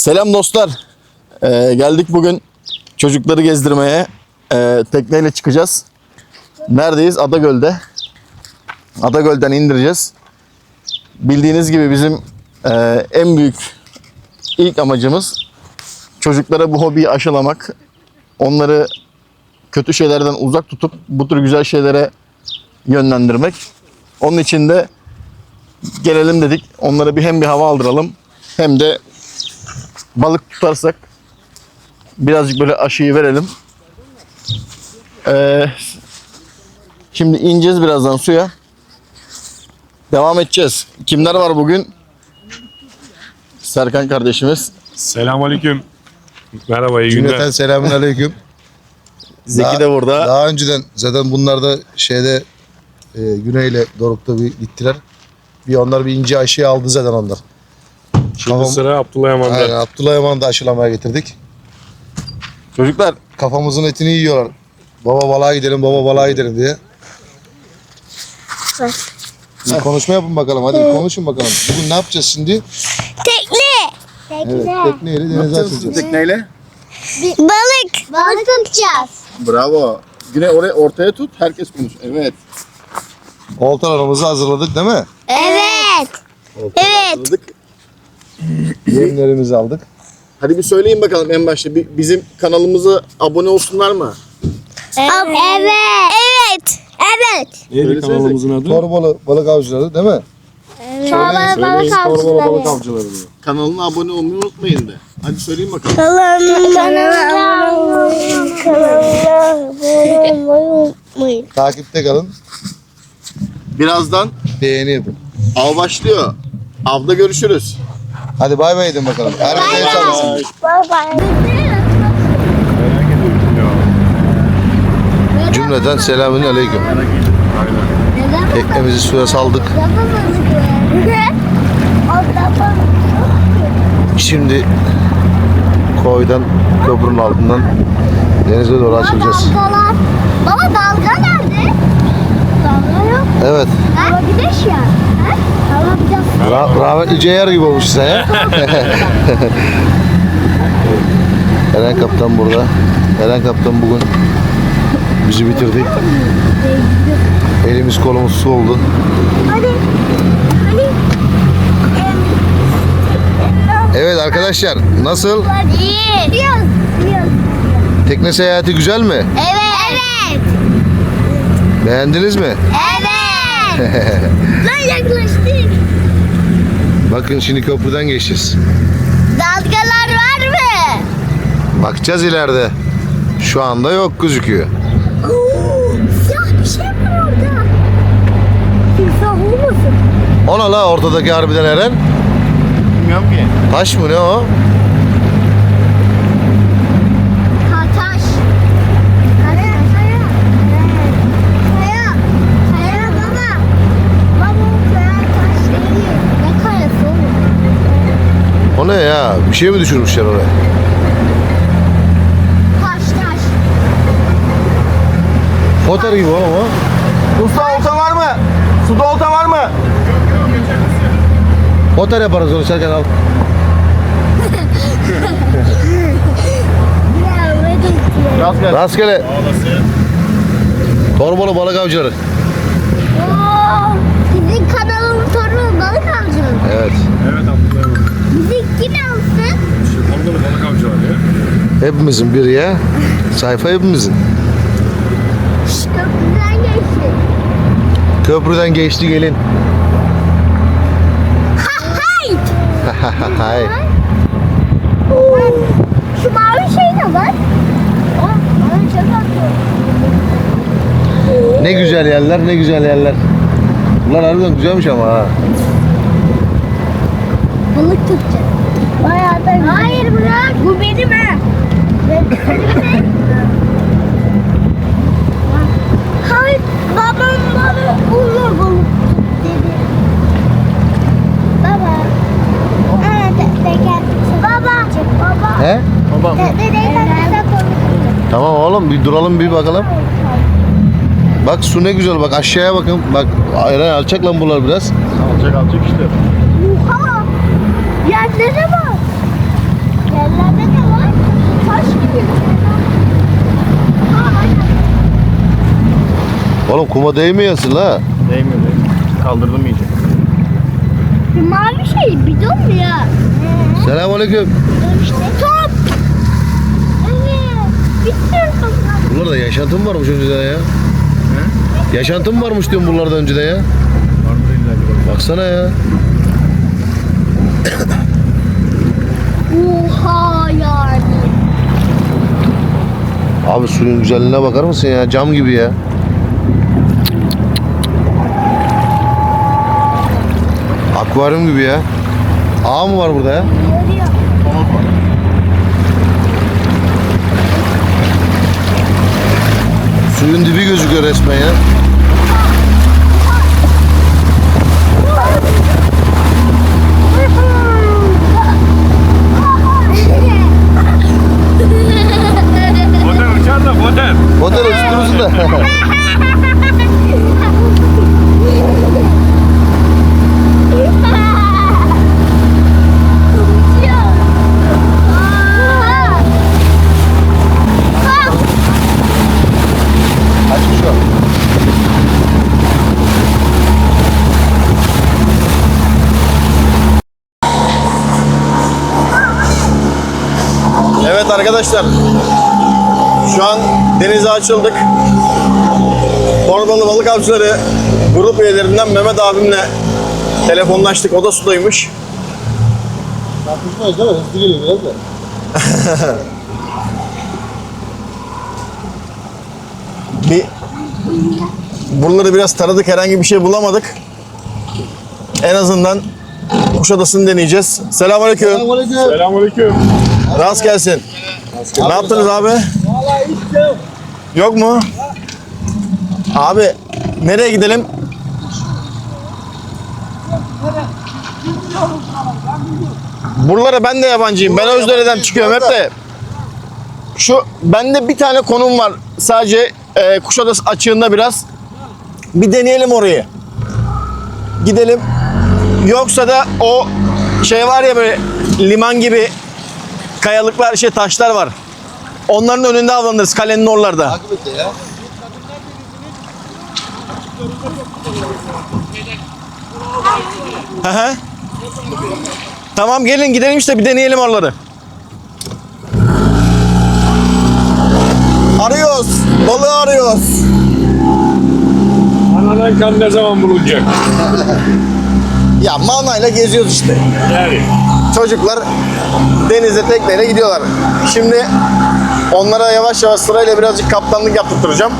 Selam dostlar. Ee, geldik bugün çocukları gezdirmeye. Ee, tekneyle çıkacağız. Neredeyiz? Adagöl'de. Adagöl'den indireceğiz. Bildiğiniz gibi bizim e, en büyük ilk amacımız çocuklara bu hobiyi aşılamak. Onları kötü şeylerden uzak tutup bu tür güzel şeylere yönlendirmek. Onun için de gelelim dedik. Onlara bir hem bir hava aldıralım hem de balık tutarsak birazcık böyle aşıyı verelim. Ee, şimdi ineceğiz birazdan suya. Devam edeceğiz. Kimler var bugün? Serkan kardeşimiz. Selamünaleyküm. Merhaba, iyi Cümleten günler. selamun aleyküm. Zeki Daha- de burada. Daha önceden zaten bunlar da şeyde e, Güney'le Doruk'ta bir gittiler. Bir onlar bir ince aşıyı aldı zaten onlar. Şimdi Tamam. sıra Abdullah Yaman'da. Aynen, Abdullah Yaman'ı da aşılamaya getirdik. Çocuklar Kafamızın etini yiyorlar. Baba balığa gidelim, baba balığa gidelim diye. Bir konuşma yapın bakalım. Hadi bir konuşun bakalım. Bugün ne yapacağız şimdi? Tekne. Evet, tekneyle denize açılacağız. tekneyle. Balık. Balık tutacağız. Bravo. Güne oraya ortaya tut. Herkes konuş. Evet. Oltalarımızı hazırladık değil mi? Evet. Evet. Hazırladık. Yemlerimizi aldık. Hadi bir söyleyin bakalım en başta. Bizim kanalımıza abone olsunlar mı? Evet. Evet. Evet. Neydi Söylesenize. kanalımızın adı? Torbalı balık avcıları değil mi? Çorba balık Torbalı balık avcıları. avcıları diyor. Kanalına abone olmayı unutmayın de. Hadi söyleyin bakalım. Kanalına abone olmayı unutmayın. Takipte kalın. Birazdan Beğeni yapın. av başlıyor. Avda görüşürüz. Hadi bay bay edin bakalım. Herkese bye. Merak ediyorum ya. Cümleten selamün aleyküm. Teknemizi suya saldık. Şimdi koydan köprünün altından denize doğru açılacağız. Baba dalga nerede? Evet. Hava güneş ya. Ha? Hava biraz Ra- rahmetli Ceyar gibi olmuş ya. Eren Kaptan burada. Eren Kaptan bugün bizi bitirdi. Elimiz kolumuz su oldu. Hadi. Hadi. Evet arkadaşlar nasıl? İyi. Tekne seyahati güzel mi? Evet. Evet. Beğendiniz mi? Evet. Lan yaklaştık. Bakın şimdi köprüden geçeceğiz. Dalgalar var mı? Bakacağız ileride. Şu anda yok gözüküyor. Oo, siyah bir şey var orada. Timsah olmasın? Ona la ortadaki harbiden Eren. Bilmiyorum ki. Taş mı ne o? Ha taş. Kaya, kaya. Kaya. Kaya baba. Baba o kaya taş değil. Ne kayası oğlum? O ne ya? Bir şey mi düşürmüşler oraya? Taş taş. Foter gibi oğlum o. Usta olta var mı? Suda olta var mı? Foter yaparız onu Serkan al. Rastgele. Rastgele. Torbalı balık avcıları. Oo, bizim kanalın torunu balık avcılığı. Evet. Evet. Bizi kim alsın? İşte Torbalı balık avcıları ya. Hepimizin biri ya. Sayfa hepimizin. Köprüden geçsin. Köprüden geçti gelin. Hayt. Hay. Oo, Şu mavi şey ne var? O, çok atıyor. Ne güzel yerler, ne güzel yerler. Bunlar harbiden güzelmiş ama ha. Balık tutacağız. Bayağı da güzel. Hayır bırak. Bu benim ha. Benim Hayır babam bana bununla balık dedi. Baba. Evet, teker. Baba. Baba. He? Babam. Tekneden Tamam oğlum bir duralım bir bakalım. Bak su ne güzel bak aşağıya bakın. Bak Eren alçak lan bunlar biraz. Alacak alacak işte. Oha! Yerlere bak. Oğlum kuma değmiyorsun la. Değmiyor değmiyor. Kaldırdım iyice. Şu mavi şey bidon mu ya? Selamünaleyküm. İşte top. Evet. Bitti. Bunlarda yaşantım varmış önceden ya. Yaşantım varmış diyorum bunlarda önceden ya. Vardır illa bir bak. Baksana ya. Oha yani. Abi suyun güzelliğine bakar mısın ya? Cam gibi ya. Akvaryum gibi ya. Ağ mı var burada ya? Yarıyor. Suyun dibi gözüküyor resmen ya. Arkadaşlar. Şu an denize açıldık. Torbalı balık avcıları grup üyelerinden Mehmet abimle telefonlaştık. O da sudaymış. Tartışmayız değil mi? Hızlı geliyor biraz da. Bir buraları biraz taradık. Herhangi bir şey bulamadık. En azından Kuşadası'nı deneyeceğiz. Selamünaleyküm. Selamünaleyküm. Selamünaleyküm. Rast gelsin. Ne yaptınız abi? Yok mu? Abi nereye gidelim? Buralara ben de yabancıyım. Ben Özdere'den çıkıyorum hep de. Şu bende bir tane konum var. Sadece e, Kuşadası açığında biraz. Bir deneyelim orayı. Gidelim. Yoksa da o şey var ya böyle liman gibi kayalıklar, şey taşlar var. Onların önünde avlanırız kalenin oralarda. Takip et de ya. Hı hı. Tamam gelin gidelim işte bir deneyelim oraları. Arıyoruz. Balığı arıyoruz. Anadan kan ne zaman bulunacak? Ya manayla geziyoruz işte. Yani. Çocuklar denize tekneyle gidiyorlar. Şimdi onlara yavaş yavaş sırayla birazcık kaptanlık yaptıracağım.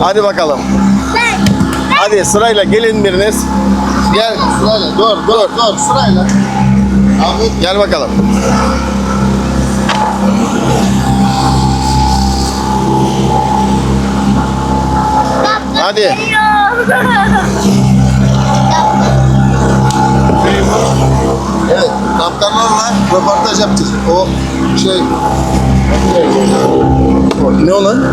Hadi bakalım. Hadi sırayla gelin biriniz. Gel sırayla. Dur dur dur sırayla. Ahmet Gel bakalım. Hadi. Evet, kaptanlarla röportaj yapacağız. O şey... Ne o lan?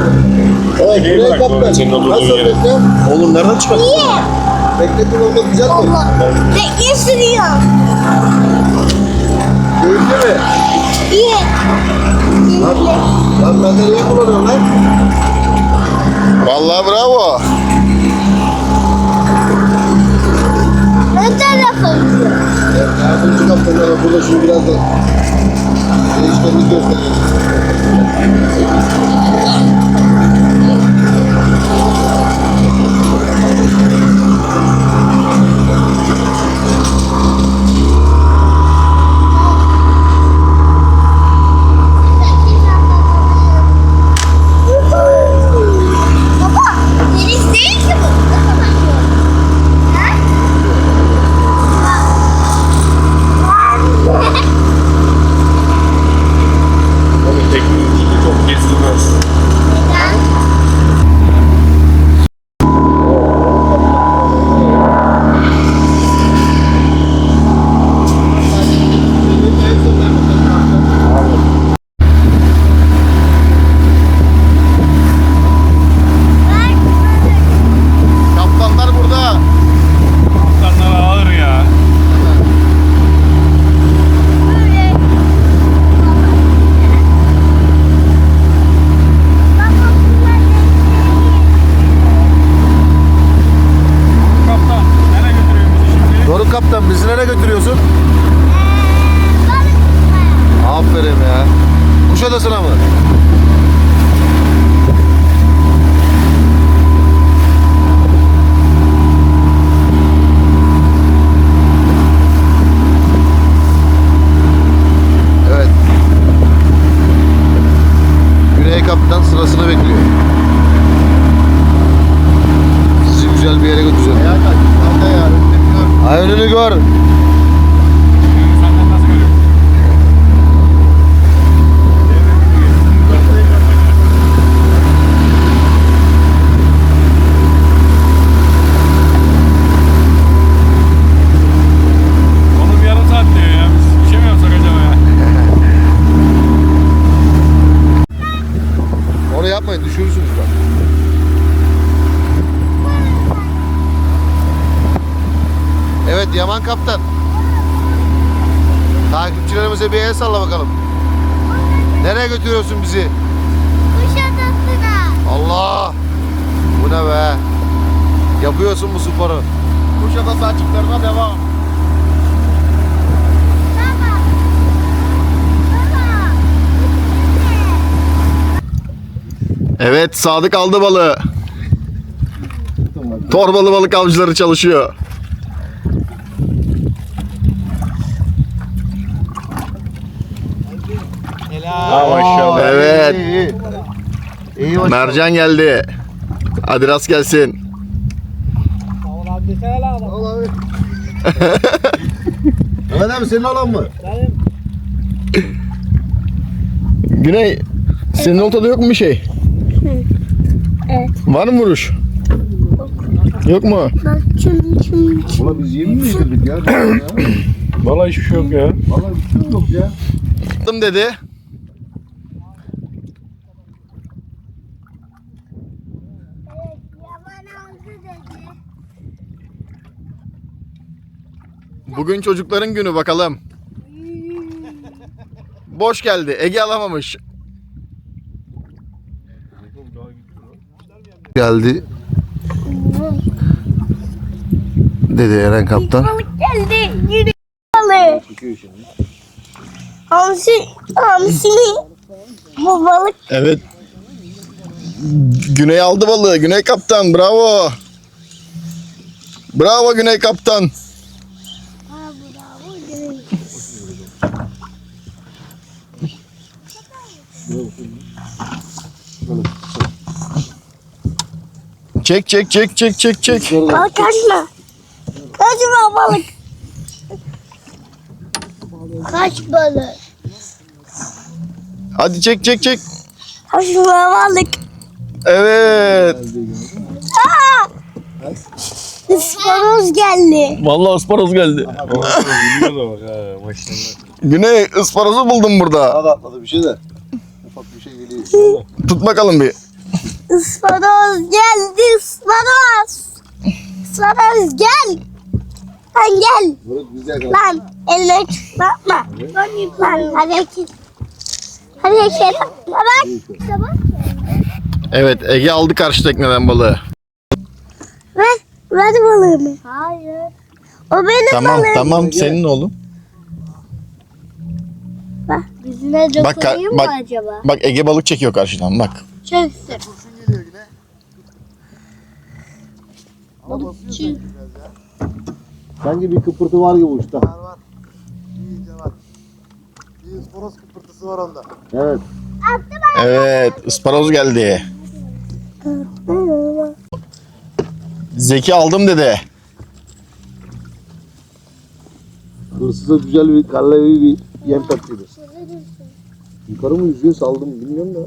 Evet, buraya kaptan. Nasıl yere? bekle? Oğlum nereden çıkardın? Bekletin olmak güzel mi? Bekle sürüyor. Keyifli mi? İyi. Lan ben de iyi kullanıyorum lan. Vallahi bravo. Yardımcı kaptanlara burada şimdi biraz da değişiklik gösterelim. Kaptan bizi nereye götürüyorsun? Ee. Aferin ya. Kuşadası'na mı? Evet. Güney Kaptan sırasını bekliyor. Sizi güzel bir yere götüreceğim. Ay önünü gör. Senden nasıl görüyorsun? Oğlum yarım saat diyor ya. Biz bir şey mi yapsak acaba ya? Onu yapmayın düşürürsünüz bak. Evet Yaman Kaptan. Takipçilerimize bir el salla bakalım. Nereye götürüyorsun bizi? Kuşadası'na. Allah! Bu ne be? Yapıyorsun bu sporu. Kuşadası açıklarına devam. Baba. Baba. Evet Sadık aldı balığı. Torbalı balık avcıları çalışıyor. Ha maşallah. Evet. İyi iyi. İyi maşallah. Mercan geldi. Hadi rast gelsin. Mehmet abi senin olan mı? Güney senin oltada yok mu bir şey? Evet. Var mı vuruş? Yok mu? Bak çım çım çım. Ulan biz yemin mi yedirdik ya? Vallahi hiçbir şey yok ya. Vallahi bir şey yok ya. Attım dedi. Evet, yaban aldı dedi. Bugün çocukların günü bakalım. Boş geldi. Ege alamamış. Geldi. Dedi Eren Kaptan. Geldi. Yürü. Hamsi, hamsi. Bu balık Evet. Güney aldı balığı. Güney kaptan. Bravo. Bravo Güney kaptan. Çek çek çek çek çek çek. Balık kaçma. Kaçma balık. Kaç balık. Hadi çek çek çek. Kaçma balık. Evet. Aa! Isparoz geldi. Vallahi ısparoz geldi. Biliyor da bak ha maşallah. Güney ısparozu buldum burada. Hadi atladı bir şey de. Ufak bir şey geliyor. Tut bakalım bir. Isparoz geldi ısparoz. Isparoz gel. Lan gel. Güzel kaldı. Lan elime tutma. Lan hareket. Hareket yapma bak. Bak. Evet Ege aldı karşı tekneden balığı. Ver. Ver balığımı. Hayır. O benim Tamam balığım. tamam senin oğlum. Bak. Yüzüne Bak, dokunayım mı bak. acaba? Bak Ege balık çekiyor karşıdan bak. Çöksün. Balıkçı. Sanki bir kıpırtı var gibi uçta. Bir isporos kıpırtısı var onda. Evet. Evet ısparoz geldi. Zeki aldım dedi. Hırsıza güzel bir kallevi bir yem tatlıydı. Yukarı mı yüzüyor saldım bilmiyorum da.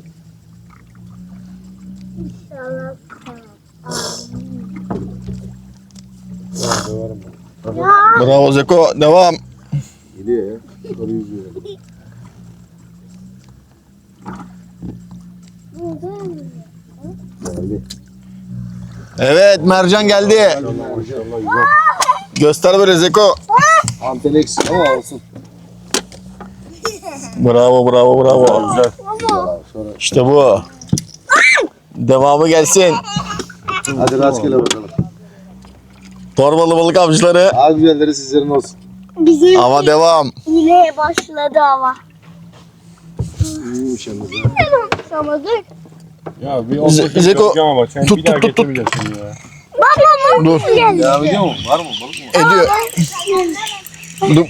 İnşallah. Bravo Zeko devam. Geliyor ya. Yukarı yüzüyor. Geldi. Evet mercan geldi. Maşallah güzel. Göster böyle Zeko. Anten eksik ama olsun. Bravo bravo bravo. Güzel. İşte bu. Devamı gelsin. Hadi rastgele bakalım. Torbalı balık avcıları. Daha güzelleri sizlerin olsun. Bizim Hava devam. yine başladı hava. İyiymiş yalnız ha. Ama dur. Ya bir Ze- 15 Zeko, dakika ama bak sen tut, bir daha tut, tut, tut. getirmeyeceksin ya. Baba Dur. mı geldi? Devam ediyor mu? Var mı balık mı? Ediyor. Dur.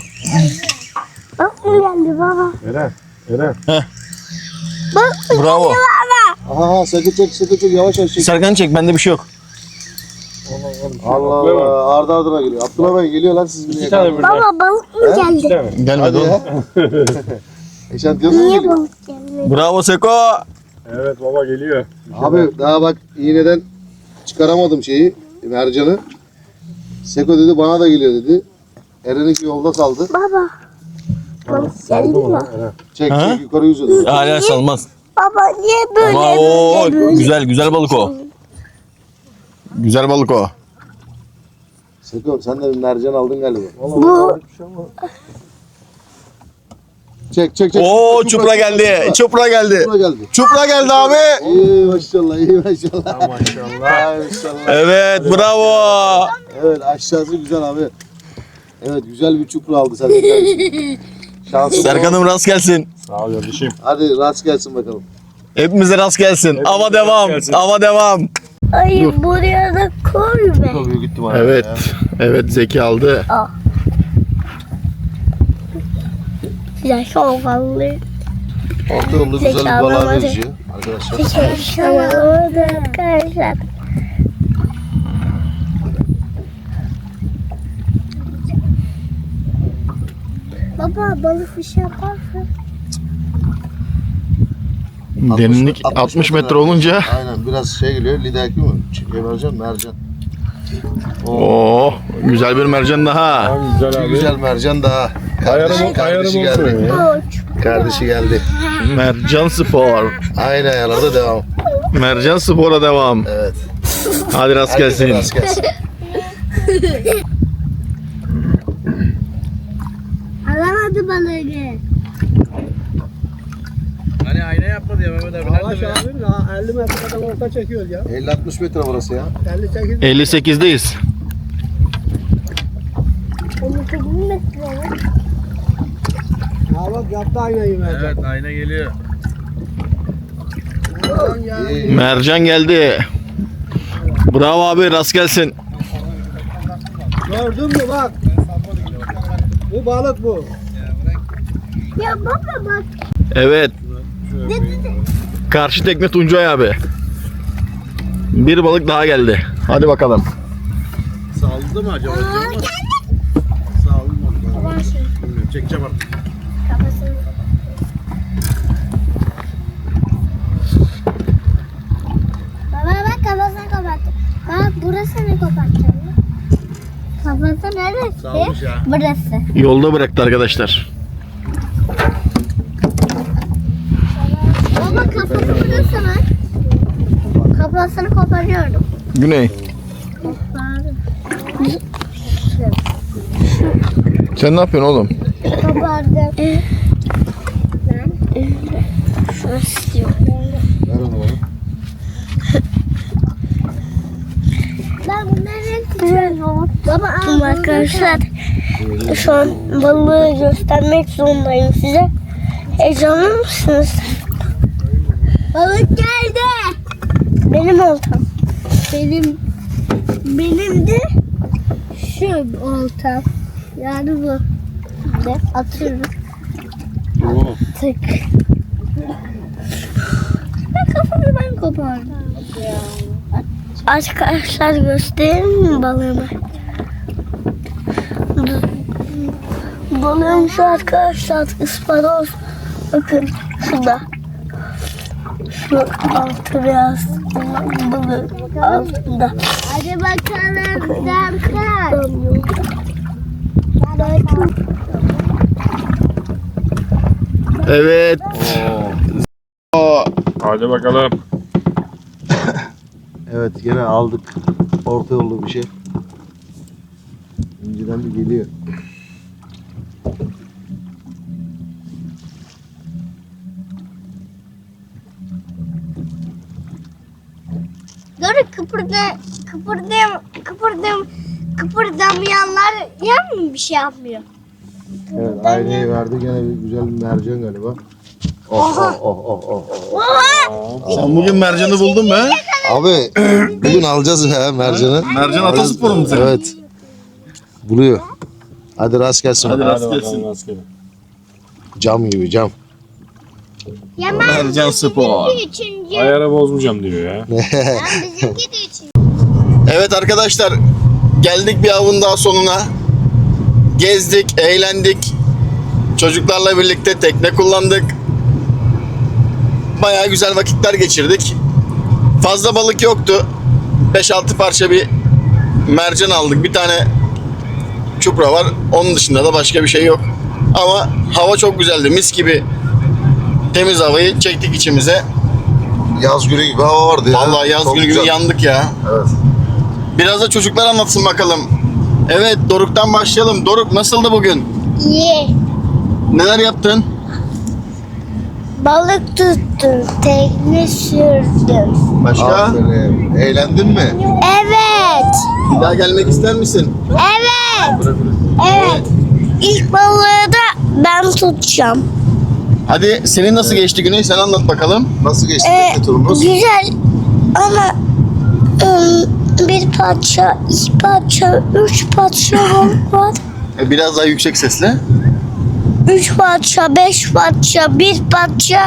Bak mı geldi baba? Eren. Eren. Bak mı Bravo. geldi baba? Aha sakın çek sakın çek yavaş yavaş çek. Serkan çek bende bir şey yok. Allah Allah ardı ardına geliyor. Abdullah Bey geliyor lan siz bile tane birden. Baba balık mı geldi? tane. Gelmedi Hadi oğlum. ya. Mu Niye geliyor? balık gelmedi? Bravo Seko. Evet baba geliyor. Abi daha bak iğneden çıkaramadım şeyi mercanı. Seko dedi bana da geliyor dedi. Eren'inki yolda saldı. Baba. Balık geldi mi? Eren. Çek Ha? çek yukarı yüzüyor. Hala salmaz. Baba niye böyle Ama o böyle böyle? güzel güzel balık o. Güzel balık o. Seko sen de bir mercan aldın galiba. Bu Çek çek çek. Oo çupra geldi. Çupra geldi. Çupra geldi. Çupra geldi abi. İyi maşallah iyi maşallah. Maşallah. Maşallah. Evet bravo. Evet aşağısı güzel abi. Evet güzel bir çupra aldı sen. Şansın Serkan'ım rast gelsin. Sağ ol kardeşim. Hadi rast gelsin bakalım. Hepimize rast gelsin. Ava rast devam. gelsin. Ava devam. Ay buraya da koy be. Büyük ihtimalle. Evet. ya. Evet Zeki aldı. Güzel şovallı. Orta yolda güzel bir balığa benziyor arkadaşlar. Şovallı arkadaşlar. Baba balık bir şey yaparsın. Derinlik 60 metre olunca. Aynen biraz şey geliyor. Lidaki mi? Şey, mercan mercan. Oo güzel bir mercan daha. Güzel abi. güzel mercan daha. Kardeşi, Ayarım, kardeşi geldi. Kardeşi geldi. Mercan spor. Aynı ayarlarda devam. Mercan spora devam. Evet. Hadi rast Herkese gelsin. rast gelsin. Alamadı balığı. Hani ayna yapmadı ya Mehmet abi. Yavaş abi daha 50 metreden orta çekiyor ya. 50-60 metre burası ya. 58 58'deyiz. Onu kızım metre. Ha bak yaptı aynayı mercan. Evet ayna geliyor. Mercan ya. Geldi. Bravo abi rast gelsin. Gördün mü bak. Bu balık bu. Ya baba bak. Evet. Karşı tekne Tuncay abi. Bir balık daha geldi. Hadi bakalım. Saldı mı acaba? Saldı mı? Bilmiyorum, Çekeceğim artık. Baba bak kafasını kapattı. Bak burası ne kapatacağım? Kafası ya. Burası. Yolda bıraktı arkadaşlar. Baba kafası burası mı? Kafasını koparıyorum. Güney. Kopardım. Sen ne yapıyorsun oğlum? Kopardım. Ben şunu istiyorum. Ver onu bana. Ben bunları istiyorum. Baba arkadaşlar şu an balığı göstermek zorundayım size. Heyecanlı mısınız? Balık geldi. Benim oltam. Benim benim de şu oltam. Yani bu. De atıyorum. Oo. Tık. Ben kafamı ben kopardım. Arkadaşlar göstereyim mi balığımı? Balığım şu arkadaşlar ısparoz. Bakın şurada. Şu altı beyaz balığı altında. Hadi bakalım. Bakın. Evet. Hadi bakalım. Evet gene aldık. Orta yolda bir şey. İnciden bir geliyor. Dur kıpırda kıpırdayım kıpırdayım kıpırdamayanlar ya mı bir şey yapmıyor? Evet aynayı verdi gene bir güzel bir mercan galiba. Oh oh oh oh oh. Baba! Sen bugün mercanı buldun mu? he? Abi bugün alacağız ya mercanı. Mercan atasporu mu senin? Evet. Buluyor. Hadi rast gelsin. Hadi rast gelsin. Cam gibi cam. Ya Mercan Spor. Üçüncü. Ayara bozmayacağım diyor ya. Ben bizimki de üçüncü. Evet arkadaşlar geldik bir avın daha sonuna. Gezdik, eğlendik. Çocuklarla birlikte tekne kullandık. Bayağı güzel vakitler geçirdik. Fazla balık yoktu. 5-6 parça bir mercan aldık. Bir tane çupra var. Onun dışında da başka bir şey yok. Ama hava çok güzeldi. Mis gibi temiz havayı çektik içimize. Yaz günü gibi hava vardı ya. Vallahi yaz Çok günü gibi güzel. yandık ya. Evet. Biraz da çocuklar anlatsın bakalım. Evet Doruk'tan başlayalım. Doruk nasıldı bugün? İyi. Neler yaptın? Balık tuttum. Tekne sürdüm. Başka? Aferin. Eğlendin mi? Evet. Bir daha gelmek ister misin? Evet. Evet. İlk balığı da ben tutacağım. Hadi senin nasıl geçti Güney? Sen anlat bakalım. Nasıl geçti Ee, tekne turumuz? güzel ama ım, bir parça, iki parça, üç parça balık var. E, biraz daha yüksek sesle. Üç parça, beş parça, bir parça,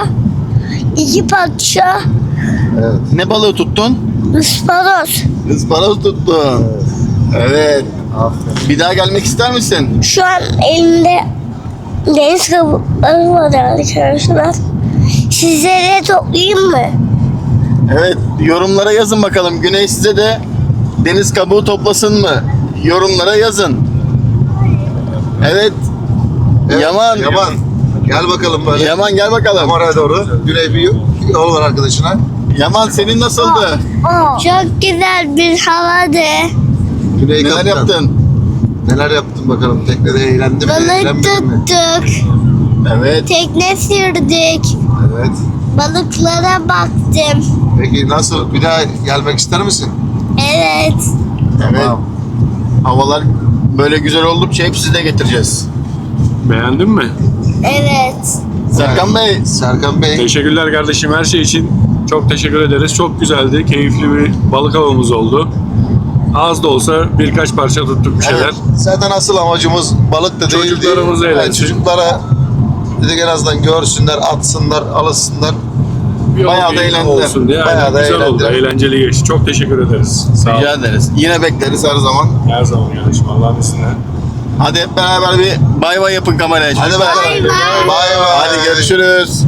iki parça, Evet. Ne balığı tuttun? ısparoz. Isparoz tuttun. Evet. Aferin. Bir daha gelmek ister misin? Şu an elimde deniz kabukları var arkadaşlar. Sizlere toplayayım mı? Evet. Yorumlara yazın bakalım. Güney size de deniz kabuğu toplasın mı? Yorumlara yazın. Evet. Evet, Yaman. Yaman. Gel bakalım böyle. Yaman gel bakalım. Kameraya doğru. Güney bir yol var arkadaşına. Yaman senin nasıldı? Çok güzel bir havada. Güney Neler kaptan. yaptın? Neler yaptın bakalım? Teknede eğlendin mi? Balık Eğlenmedin mi? tuttuk. Evet. Tekne sürdük. Evet. Balıklara baktım. Peki nasıl? Bir daha gelmek ister misin? Evet. Evet. Tamam. Havalar böyle güzel oldukça hepsi de getireceğiz. Beğendin mi? Evet. Serkan Bey, Serkan Bey. Teşekkürler kardeşim her şey için. Çok teşekkür ederiz. Çok güzeldi. Keyifli bir balık avımız oldu. Az da olsa birkaç parça tuttuk bir şeyler. Evet, zaten asıl amacımız balık da değildi. Çocuklarımız Yani eğlensin. Çocuklara dedik en azından görsünler, atsınlar, alışsınlar. Bir Bayağı da eğlendiler. olsun diye. Bayağı Aynen, da güzel oldu. eğlendiler. Eğlenceli geçti. Çok teşekkür ederiz. Sağ olun. rica ederiz. Yine bekleriz her zaman. Her zaman kardeşim Allah'ın izniyle. Hadi hep beraber bir bay bay yapın kameraya. Hadi çocuklar. bakalım. Bay bay. Hadi görüşürüz.